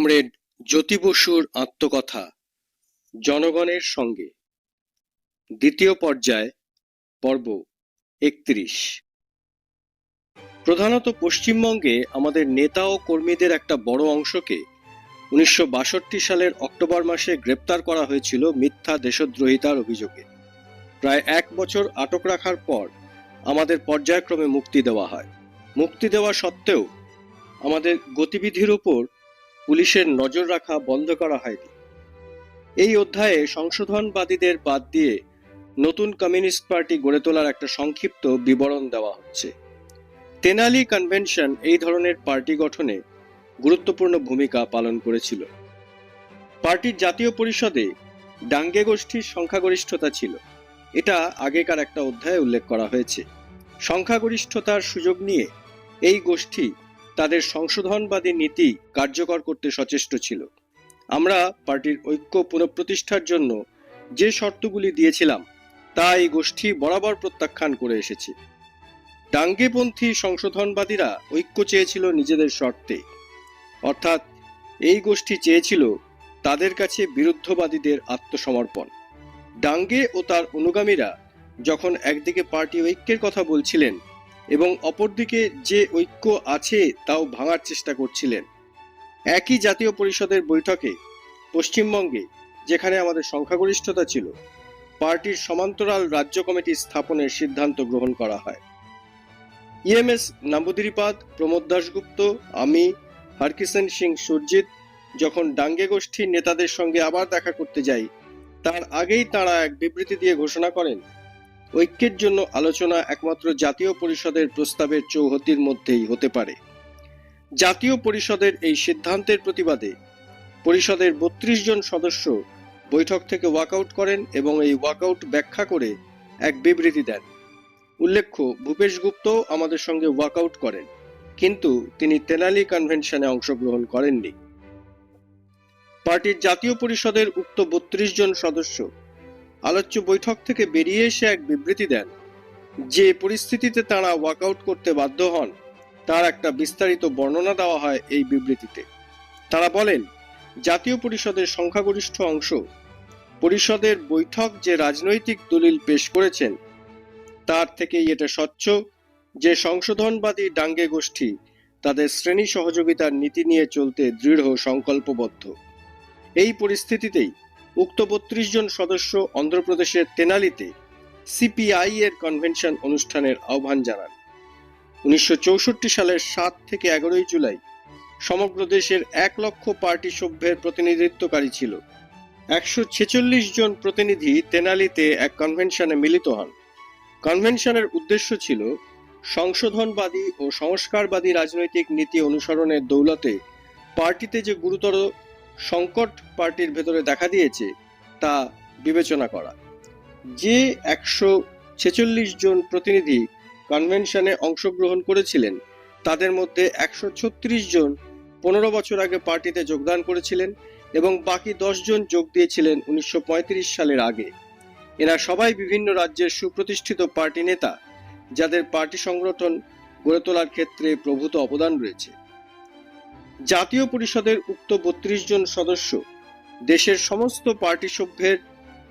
Comrade জ্যোতি বসুর আত্মকথা জনগণের সঙ্গে। দ্বিতীয় পর্যায়, পর্ব একত্রিশ। প্রধানত পশ্চিমবঙ্গে আমাদের নেতা ও কর্মীদের একটা বড় অংশকে উনিশশো বাষট্টি সালের অক্টোবর মাসে গ্রেপ্তার করা হয়েছিল মিথ্যা দেশদ্রোহিতার অভিযোগে। প্রায় এক বছর আটক রাখার পর আমাদের পর্যায়ক্রমে মুক্তি দেওয়া হয়। মুক্তি দেওয়া সত্ত্বেও আমাদের গতিবিধির উপর পুলিশের নজর রাখা বন্ধ করা হয়নি। এই অধ্যায়ে সংশোধনবাদীদের বাদ দিয়ে নতুন কমিউনিস্ট পার্টি গড়ে তোলার একটা সংক্ষিপ্ত বিবরণ দেওয়া হচ্ছে। তেনালি কনভেনশন এই ধরনের পার্টি গঠনে গুরুত্বপূর্ণ ভূমিকা পালন করেছিল। পার্টির জাতীয় পরিষদে ডাঙ্গে গোষ্ঠীর সংখ্যাগরিষ্ঠতা ছিল। এটা আগেকার একটা অধ্যায়ে উল্লেখ করা হয়েছে। সংখ্যাগরিষ্ঠতার সুযোগ নিয়ে এই গোষ্ঠী তাদের সংশোধনবাদী নীতি কার্যকর করতে সচেষ্ট ছিল। আমরা পার্টির ঐক্য পুনঃপ্রতিষ্ঠার জন্য যে শর্তগুলি দিয়েছিলাম, তা এই গোষ্ঠী বরাবর প্রত্যাখ্যান করে এসেছে। ডাঙ্গেপন্থী সংশোধনবাদীরা ঐক্য চেয়েছিল নিজেদের শর্তে। অর্থাৎ এই গোষ্ঠী চেয়েছিল তাদের কাছে বিরুদ্ধবাদীদের আত্মসমর্পণ। ডাঙ্গে ও তার অনুগামীরা যখন একদিকে পার্টি ঐক্যের কথা বলছিলেন এবং অপরদিকে যে ঐক্য আছে তাও ভাঙার চেষ্টা করছিলেন। একই জাতীয় পরিষদের বৈঠকে পশ্চিমবঙ্গে, যেখানে আমাদের সংখ্যাগরিষ্ঠতা ছিল, পার্টির সমান্তরাল রাজ্য কমিটি স্থাপনের সিদ্ধান্ত গ্রহণ করা হয়। ইএমএস নাম্বুদিরিপাদ, প্রমোদ দাশগুপ্ত, আমি হরকিষেন সিং সুরজিৎ যখন ডাঙ্গে গোষ্ঠীর নেতাদের সঙ্গে আবার দেখা করতে যাই, তার আগেই তারা এক বিবৃতি দিয়ে ঘোষণা করেন ঐক্যের জন্য আলোচনা একমাত্র জাতীয় পরিষদের প্রস্তাবের চৌহদ্দির মধ্যেই হতে পারে। জাতীয় পরিষদের এই সিদ্ধান্তের প্রতিবাদে পরিষদের বত্রিশ জন সদস্য বৈঠক থেকে ওয়াকআউট করেন এবং এই ওয়াকআউট ব্যাখ্যা করে এক বিবৃতি দেন। উল্লেখ্য, ভূপেশ গুপ্ত আমাদের সঙ্গে ওয়াকআউট করেন, কিন্তু তিনি তেনালি কনভেনশনে অংশগ্রহণ করেননি। পার্টির জাতীয় পরিষদের উক্ত বত্রিশ জন সদস্য আলোচ্য বৈঠক থেকে বেরিয়ে এসে এক বিবৃতি দেন। যে পরিস্থিতিতে তারা ওয়াকআউট করতে বাধ্য হন, তার একটা বিস্তারিত বর্ণনা দেওয়া হয় এই বিবৃতিতে। তারা বলেন, জাতীয় পরিষদের সংখ্যাগরিষ্ঠ অংশ পরিষদের বৈঠক যে রাজনৈতিক দলিল পেশ করেছেন, তার থেকেই এটা স্বচ্ছ যে সংশোধনবাদী ডাঙ্গে গোষ্ঠী তাদের শ্রেণি সহযোগিতার নীতি নিয়ে চলতে দৃঢ় সংকল্পবদ্ধ। এই পরিস্থিতিতেই উক্ত বত্রিশ জন সদস্য অন্ধ্রপ্রদেশের তেনালিতে সিপিআই এর কনভেনশন অনুষ্ঠানের আহ্বান জানান। উনিশশো চৌষট্টি সালের সাত থেকে এগারোই জুলাই সমগ্র দেশের এক লক্ষ পার্টি সভ্যের প্রতিনিধিত্বকারী ছিল। একশো ছেচল্লিশ জন প্রতিনিধি তেনালিতে এক কনভেনশনে মিলিত হন। কনভেনশনের উদ্দেশ্য ছিল সংশোধনবাদী ও সংস্কারবাদী রাজনৈতিক নীতি অনুসরণের দৌলতে পার্টিতে যে গুরুতর সংকট পার্টির ভেতরে দেখা দিয়েছে তা বিবেচনা করা। যে একশো ছেচল্লিশ জন প্রতিনিধি কনভেনশনে অংশগ্রহণ করেছিলেন, তাদের মধ্যে একশো ছত্রিশ জন পনেরো বছর আগে পার্টিতে যোগদান করেছিলেন এবং বাকি জন যোগ দিয়েছিলেন উনিশশো পঁয়ত্রিশ সালের আগে। এরা সবাই বিভিন্ন রাজ্যের সুপ্রতিষ্ঠিত পার্টি নেতা, যাদের পার্টি সংগঠন গড়ে তোলার ক্ষেত্রে প্রভূত অবদান রয়েছে। জাতীয় পরিষদের উক্ত বত্রিশ জন সদস্য দেশের সমস্ত পার্টি সভ্যের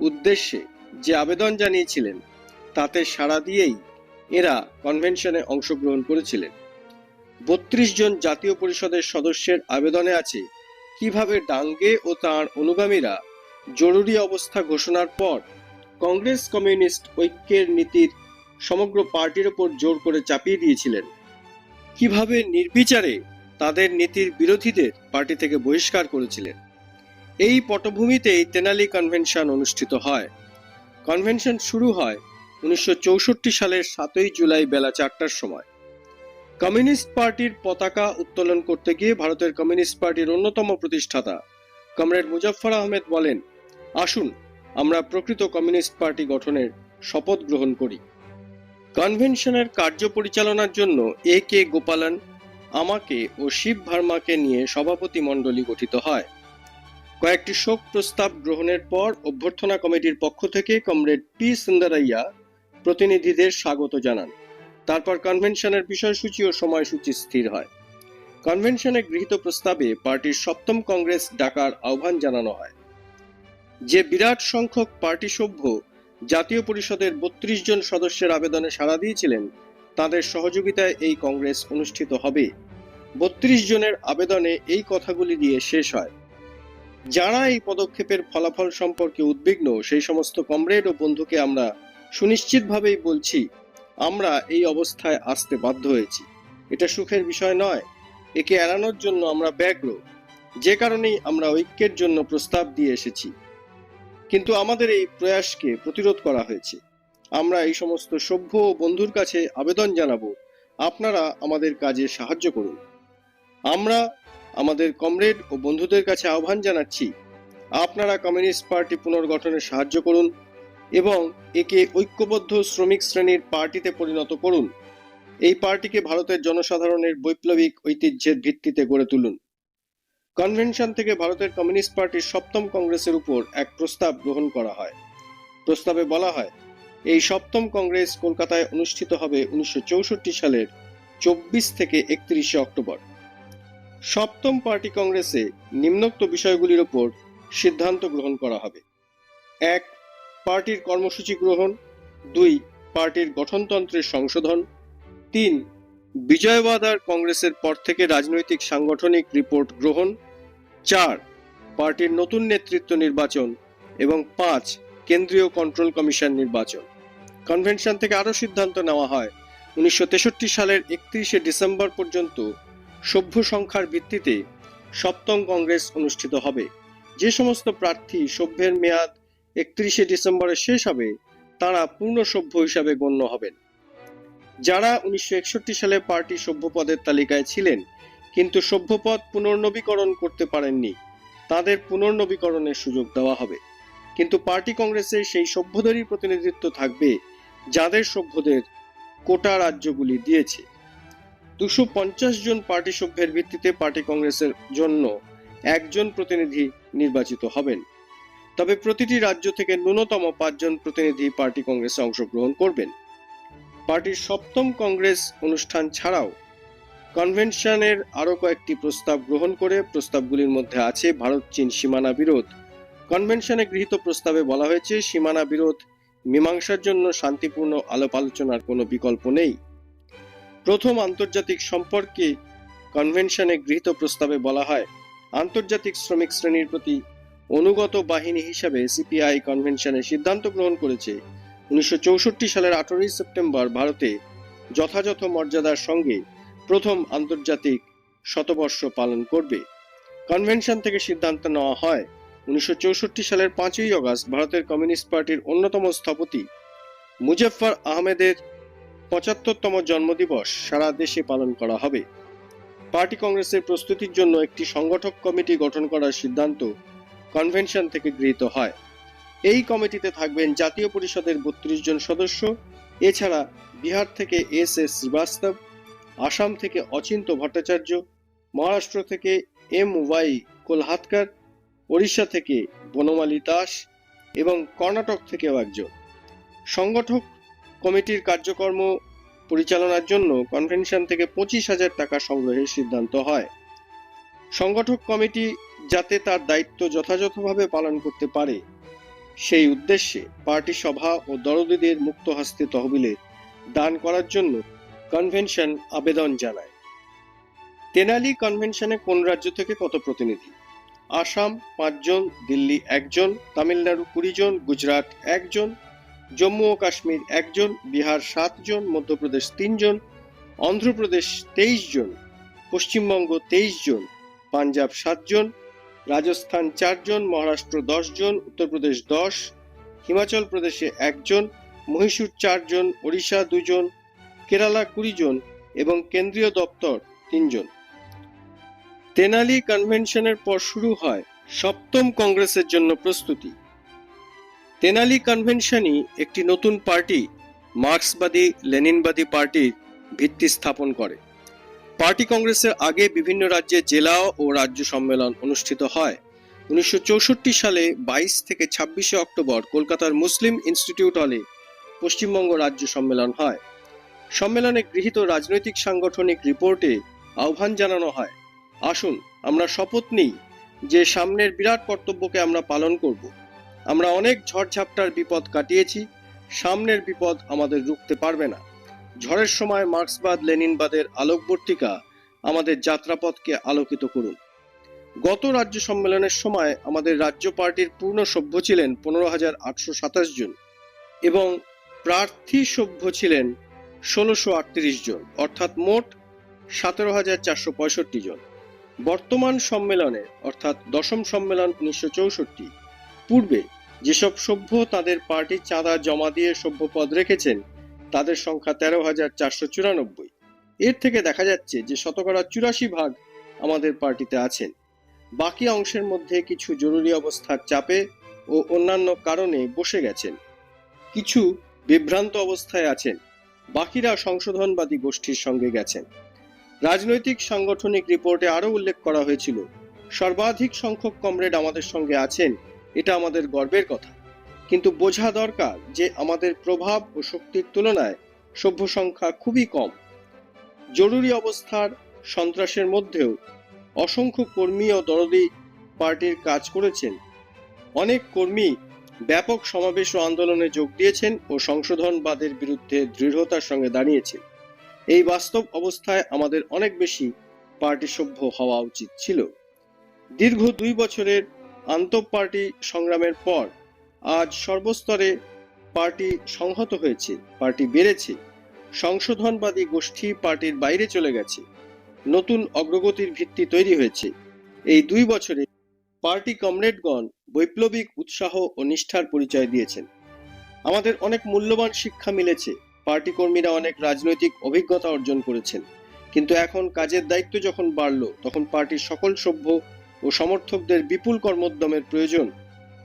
উদ্দেশ্যে যে আবেদন জানিয়েছিলেন, তাতে সাড়া দিয়েই এরা কনভেনশনে অংশগ্রহণ করেছিলেন। বত্রিশ জন জাতীয় পরিষদের সদস্যের আবেদনে আছে কীভাবে ডাঙ্গে ও তার অনুগামীরা জরুরি অবস্থা ঘোষণার পর কংগ্রেস কমিউনিস্ট ঐক্যের নীতির সমগ্র পার্টির ওপর জোর করে চাপিয়ে দিয়েছিলেন। কীভাবে নির্বিচারে তাদের নীতির বিরোধীদের পার্টি থেকে বহিষ্কার করেছিলেন। এই পটভূমিতেই তেনালি কনভেনশন অনুষ্ঠিত হয়। কনভেনশন শুরু হয় উনিশশো চৌষট্টি সালের সাতই জুলাই বেলা চারটার সময়। কমিউনিস্ট পার্টির পতাকা উত্তোলন করতে গিয়ে ভারতের কমিউনিস্ট পার্টির অন্যতম প্রতিষ্ঠাতা কমরেড মুজফফর আহমেদ বলেন, আসুন, আমরা প্রকৃত কমিউনিস্ট পার্টি গঠনের শপথ গ্রহণ করি। কনভেনশনের কার্য পরিচালনার জন্য এ কে গোপালন আমাকে ও শিব ভার্মাকে নিয়ে সভাপতি মণ্ডলী গঠিত হয়। কয়েকটি শোক প্রস্তাব গ্রহণের পর অভ্যর্থনা কমিটির পক্ষ থেকে কমরেড পি সুন্দরাইয়া প্রতিনিধিদের স্বাগত জানান। তারপর কনভেনশনের বিষয়সূচি ও সময়সূচি স্থির হয়। কনভেনশনে গৃহীত প্রস্তাবে পার্টির সপ্তম কংগ্রেস ডাকার আহ্বান জানানো হয়। যে বিরাট সংখ্যক পার্টি সভ্য জাতীয় পরিষদের বত্রিশ জন সদস্যের আবেদনে সাড়া দিয়েছিলেন তাদের সহযোগিতায় এই কংগ্রেস অনুষ্ঠিত হবে। বত্রিশ জনের আবেদনে এই কথাগুলি দিয়ে শেষ হয়। যারা এই পদক্ষেপের ফলাফল সম্পর্কে উদ্বিগ্ন, সেই সমস্ত কমরেড ও বন্ধুকে আমরা সুনিশ্চিতভাবেই বলছি, আমরা এই অবস্থায় আসতে বাধ্য হয়েছি। এটা সুখের বিষয় নয়। একে এড়ানোর জন্য আমরা ব্যগ্র। যে কারণেই আমরা ঐক্যের জন্য প্রস্তাব দিয়ে এসেছি। কিন্তু আমাদের এই প্রয়াসকে প্রতিরোধ করা হয়েছে। আমরা এই সমস্ত সভ্য বন্ধুর কাছে আবেদন জানাব। আপনারা আমাদের কাজে সাহায্য করুন। আমরা আমাদের কমরেড ও বন্ধুদের কাছে আহ্বান জানাচ্ছি, আপনারা কমিউনিস্ট পার্টি পুনর্গঠনে সাহায্য করুন এবং একে ঐক্যবদ্ধ শ্রমিক শ্রেণির পার্টিতে পরিণত করুন। এই পার্টিকে ভারতের জনসাধারণের বৈপ্লবিক ঐতিহ্যের ভিত্তিতে গড়ে তুলুন। কনভেনশন থেকে ভারতের কমিউনিস্ট পার্টির সপ্তম কংগ্রেসের উপর এক প্রস্তাব গ্রহণ করা হয়। প্রস্তাবে বলা হয় এই সপ্তম কংগ্রেস কলকাতায় অনুষ্ঠিত হবে উনিশশো চৌষট্টি সালের চব্বিশ থেকে একত্রিশে অক্টোবর। সপ্তম পার্টি কংগ্রেসে নিম্নোক্ত বিষয়গুলির ওপর সিদ্ধান্ত গ্রহণ করা হবে। এক, পার্টির কর্মসূচি গ্রহণ। দুই, পার্টির গঠনতন্ত্রের সংশোধন। তিন বিজয়বাদার কংগ্রেসের পর থেকে রাজনৈতিক সাংগঠনিক রিপোর্ট গ্রহণ। চার, পার্টির নতুন নেতৃত্ব নির্বাচন। এবং পাঁচ, কেন্দ্রীয় কন্ট্রোল কমিশন নির্বাচন। কনভেনশন থেকে আরও সিদ্ধান্ত নেওয়া হয়। উনিশশো তেষট্টি সালের একত্রিশে ডিসেম্বর পর্যন্ত সভ্য সংখ্যার ভিত্তিতে সপ্তম কংগ্রেস অনুষ্ঠিত হবে। যে সমস্ত প্রার্থী সভ্যের মেয়াদ একত্রিশে ডিসেম্বরে শেষ হবে, তারা পূর্ণ সভ্য হিসাবে গণ্য হবেন। যারা উনিশশো একষট্টি সালে পার্টি সভ্য পদের তালিকায় ছিলেন, কিন্তু সভ্যপদ পুনর্নবীকরণ করতে পারেননি, তাদের পুনর্নবীকরণের সুযোগ দেওয়া হবে। কিন্তু পার্টি কংগ্রেসে সেই সভ্যদেরই প্রতিনিধিত্ব থাকবে যাদের সভ্যদের কোটা রাজ্যগুলি দিয়েছে। দুশো পঞ্চাশ জন পার্টি সভ্যের ভিত্তিতে পার্টি কংগ্রেসের জন্য একজন প্রতিনিধি নির্বাচিত হবেন। তবে প্রতিটি রাজ্য থেকে ন্যূনতম পাঁচজন প্রতিনিধি পার্টি কংগ্রেসে অংশগ্রহণ করবেন। পার্টির সপ্তম কংগ্রেস অনুষ্ঠান ছাড়াও কনভেনশনের আরও কয়েকটি প্রস্তাব গ্রহণ করে প্রস্তাবগুলির মধ্যে আছে ভারত চীন সীমানা বিরোধ। কনভেনশনে গৃহীত প্রস্তাবে বলা হয়েছে, সীমানা বিরোধ মীমাংসার জন্য শান্তিপূর্ণ আলাপ আলোচনার কোনো বিকল্প নেই। প্রথম আন্তর্জাতিক সম্পর্কে কনভেনশনে গৃহীত প্রস্তাবে বলা হয়, আন্তর্জাতিক শ্রমিক শ্রেণির প্রতি অনুগত বাহিনী হিসাবে সিপিআই কনভেনশনে সিদ্ধান্ত গ্রহণ করেছে। উনিশশো চৌষট্টি সালের আঠারোই সেপ্টেম্বর ভারতে যথাযথ মর্যাদার সঙ্গে প্রথম আন্তর্জাতিক শতবর্ষ পালন করবে। কনভেনশন থেকে সিদ্ধান্ত নেওয়া হয় উনিশশো চৌষট্টি সালের পাঁচই অগস্ট ভারতের কমিউনিস্ট পার্টির অন্যতম স্থপতি মুজফফর আহমেদের পঁচাত্তরতম জন্মদিবস সারা দেশে পালন করা হবে। পার্টি কংগ্রেসের প্রস্তুতির জন্য একটি সংগঠক কমিটি গঠন করার সিদ্ধান্ত কনভেনশন থেকে গৃহীত হয়। এই কমিটিতে থাকবেন জাতীয় পরিষদের বত্রিশ জন সদস্য, এছাড়া বিহার থেকে এস এস শ্রীবাস্তব, আসাম থেকে অচিন্ত ভট্টাচার্য, মহারাষ্ট্র থেকে এম ওয়াই কোলহাতকার ওড়িশা থেকে বনমালী দাস এবং কর্ণাটক থেকেও একজন। সংগঠক কমিটির কার্যকর্ম পরিচালনার জন্য কনভেনশন থেকে পঁচিশ হাজার টাকা সংগ্রহের সিদ্ধান্ত হয়। সংগঠক কমিটি যাতে তার দায়িত্ব যথাযথভাবে পালন করতে পারে, সেই উদ্দেশ্যে পার্টি সভা ও দরদিদের মুক্ত হস্তে তহবিলে দান করার জন্য কনভেনশন আবেদন জানায়। তেনালি কনভেনশনে কোন রাজ্য থেকে কত প্রতিনিধি? আসাম পাঁচজন, দিল্লি একজন, তামিলনাড়ু কুড়ি জন গুজরাট একজন, জম্মু ও কাশ্মীর একজন, বিহার সাতজন, মধ্যপ্রদেশ তিনজন, অন্ধ্রপ্রদেশ তেইশ জন পশ্চিমবঙ্গ তেইশ জন পাঞ্জাব সাতজন, রাজস্থান চারজন, মহারাষ্ট্র দশ জন উত্তরপ্রদেশ দশ, হিমাচল প্রদেশে একজন, মহীশূর চারজন, ওড়িশা দুজন, কেরালা কুড়ি জন এবং কেন্দ্রীয় দপ্তর তিনজন। তেনালি কনভেনশনের পর শুরু হয় সপ্তম কংগ্রেসের জন্য প্রস্তুতি। তেনালি কনভেনশনই একটি নতুন পার্টি, মার্ক্সবাদী, লেনিনবাদী পার্টির ভিত্তি স্থাপন করে। পার্টি কংগ্রেসের আগে বিভিন্ন রাজ্যে জেলা ও রাজ্য সম্মেলন অনুষ্ঠিত হয়। উনিশশো চৌষট্টি সালে বাইশ থেকে ছাব্বিশে অক্টোবর কলকাতার মুসলিম ইনস্টিটিউট হলে পশ্চিমবঙ্গ রাজ্য সম্মেলন হয়। সম্মেলনে গৃহীত রাজনৈতিক সাংগঠনিক রিপোর্টে আহ্বান জানানো হয় আসুন, আমরা শপথ নিই যে সামনের বিরাট কর্তব্যকে আমরা পালন করব। আমরা অনেক ঝড়ঝাপটার বিপদ কাটিয়েছি, সামনের বিপদ আমাদের রুখতে পারবে না। ঝড়ের সময় মার্ক্সবাদ, লেনিনবাদের আলোকবর্তিকা আমাদের যাত্রাপথকে আলোকিত করুন। গত রাজ্য সম্মেলনের সময় আমাদের রাজ্য পার্টির পূর্ণ সভ্য ছিলেন পনেরো হাজার আটশো সাতাশ জন এবং প্রার্থী সভ্য ছিলেন ষোলোশো আটত্রিশ জন, অর্থাৎ মোট সতেরো হাজার চারশো পঁয়ষট্টি জন। বর্তমান সম্মেলনে, অর্থাৎ দশম সম্মেলন উনিশশো চৌষট্টি, পূর্বে যেসব সভ্য তাদের পার্টির চাঁদা জমা দিয়ে সভ্য পদ রেখেছেন, তাদের সংখ্যা তেরো হাজার চারশো চুরানব্বই। এর থেকে দেখা যাচ্ছে যে শতকরা চুরাশি ভাগ আমাদের পার্টিতে আছেন। বাকি অংশের মধ্যে কিছু জরুরি অবস্থার চাপে ও অন্যান্য কারণে বসে গেছেন। কিছু বিভ্রান্ত অবস্থায় আছেন। বাকিরা সংশোধনবাদী গোষ্ঠীর সঙ্গে গেছেন। রাজনৈতিক সাংগঠনিক রিপোর্টে আরও উল্লেখ করা হয়েছিল, সর্বাধিক সংখ্যক কমরেড আমাদের সঙ্গে আছেন, এটা আমাদের গর্বের কথা। কিন্তু বোঝা দরকার যে আমাদের প্রভাব ও শক্তির তুলনায় সভ্য সংখ্যা খুবই কম। জরুরি অবস্থার সন্ত্রাসের মধ্যেও অসংখ্য কর্মী ও দরদি পার্টির কাজ করেছেন। অনেক কর্মী ব্যাপক সমাবেশ ও আন্দোলনে যোগ দিয়েছেন ও সংশোধনবাদের বিরুদ্ধে দৃঢ়তার সঙ্গে দাঁড়িয়েছেন। এই বাস্তব অবস্থায় আমাদের অনেক বেশি পার্টি সভ্য হওয়া উচিত ছিল। দীর্ঘ দুই বছরের আন্তঃপার্টি সংগ্রামের পর আজ সর্বস্তরে পার্টি সংহত হয়েছে, পার্টি বেড়েছে। সংশোধনবাদী গোষ্ঠী পার্টির বাইরে চলে গেছে। নতুন অগ্রগতির ভিত্তি তৈরি হয়েছে। এই দুই বছরে পার্টি কমরেডগণ বৈপ্লবিক উৎসাহ ও নিষ্ঠার পরিচয় দিয়েছেন। আমাদের অনেক মূল্যবান শিক্ষা মিলেছে। পার্টি কর্মীরা অনেক রাজনৈতিক অভিজ্ঞতা অর্জন করেছেন। কিন্তু এখন কাজের দায়িত্ব যখন বাড়ল, তখন পার্টির সকল সভ্য ও সমর্থকদের বিপুল কর্মোদ্যমের প্রয়োজন।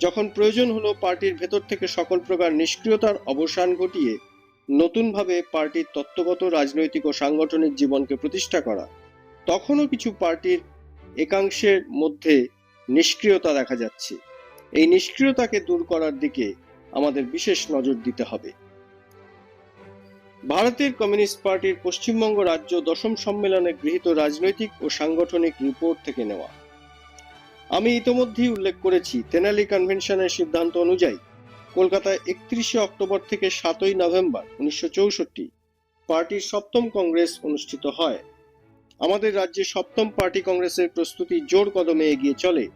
যখন প্রয়োজন হলো, পার্টির ভেতর থেকে সকল প্রকার নিষ্ক্রিয়তার অবসান ঘটিয়ে নতুনভাবে পার্টির তত্ত্বগত, রাজনৈতিক ও সাংগঠনিক জীবনকে প্রতিষ্ঠা করা। তখনও কিছু পার্টির একাংশের মধ্যে নিষ্ক্রিয়তা দেখা যাচ্ছে। এই নিষ্ক্রিয়তাকে দূর করার দিকে আমাদের বিশেষ নজর দিতে হবে। ভারতের কমিউনিস্ট পার্টির পশ্চিমবঙ্গ রাজ্য দশম সম্মেলনে গৃহীত রাজনৈতিক ও সাংগঠনিক রিপোর্ট থেকে নেওয়া। আমি ইতোমধ্যেই উল্লেখ করেছি, তেনালি কনভেনশনের সিদ্ধান্ত অনুযায়ী কলকাতায় একত্রিশে অক্টোবর থেকে সাতই নভেম্বর উনিশশো চৌষট্টি পার্টির সপ্তম কংগ্রেস অনুষ্ঠিত হয়। আমাদের রাজ্যে সপ্তম পার্টি কংগ্রেসের প্রস্তুতি জোর কদমে এগিয়ে চলে।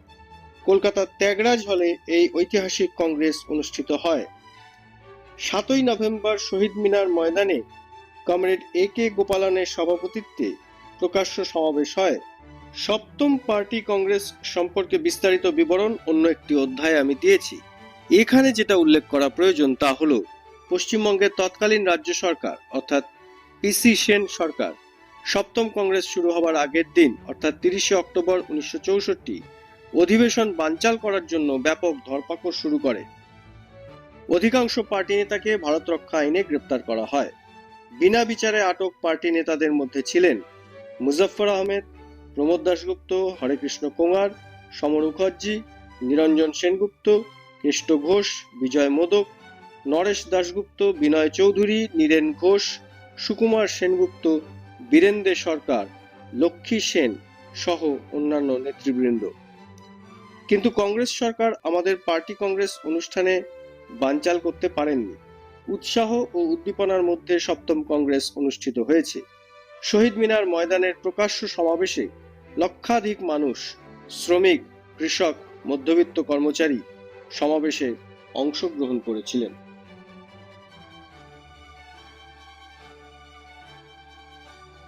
কলকাতার ত্যাগরাজ হলে এই ঐতিহাসিক কংগ্রেস অনুষ্ঠিত হয়। সাতই নভেম্বর শহীদ মিনার ময়দানে কমরেড এ কে গোপালনের সভাপতিত্বে প্রকাশ্য সমাবেশ হয়। সপ্তম পার্টি কংগ্রেস সম্পর্কে বিস্তারিত বিবরণ অন্য একটি অধ্যায়ে আমি দিয়েছি। এখানে যেটা উল্লেখ করা প্রয়োজন তা হল, পশ্চিমবঙ্গের তৎকালীন রাজ্য সরকার, অর্থাৎ পিসি সেন সরকার। সপ্তম কংগ্রেস শুরু হবার আগের দিন, অর্থাৎ তিরিশে অক্টোবর উনিশশো চৌষট্টি, অধিবেশন বানচাল করার জন্য ব্যাপক ধরপাকড় শুরু করে। অধিকাংশ পার্টি নেতাকে ভারত রক্ষা আইনে গ্রেপ্তার করা হয়। বিনা বিচারে আটক পার্টি নেতাদের মধ্যে ছিলেন মুজফফর আহমেদ, প্রমোদ দাশগুপ্ত, হরেকৃষ্ণ কুমার, সমর মুখার্জি, নিরঞ্জন সেনগুপ্ত কেষ্ট ঘোষ, বিজয় মোদক, নরেশ দাশগুপ্ত, বিনয় চৌধুরী, নীরেন ঘোষ, সুকুমার সেনগুপ্ত, বীরেন্দ্র সরকার, লক্ষ্মী সেন সহ অন্যান্য নেতৃবৃন্দ। কিন্তু কংগ্রেস সরকার আমাদের পার্টি কংগ্রেস অনুষ্ঠানে বানচাল করতে পারেননি। উৎসাহ ও উদ্দীপনার মধ্যে সপ্তম কংগ্রেস অনুষ্ঠিত হয়েছে। শহীদ মিনার ময়দানের প্রকাশ্য সমাবেশে লক্ষাধিক মানুষ, শ্রমিক, কৃষক, মধ্যবিত্ত কর্মচারী সমাবেশে অংশগ্রহণ করেছিলেন।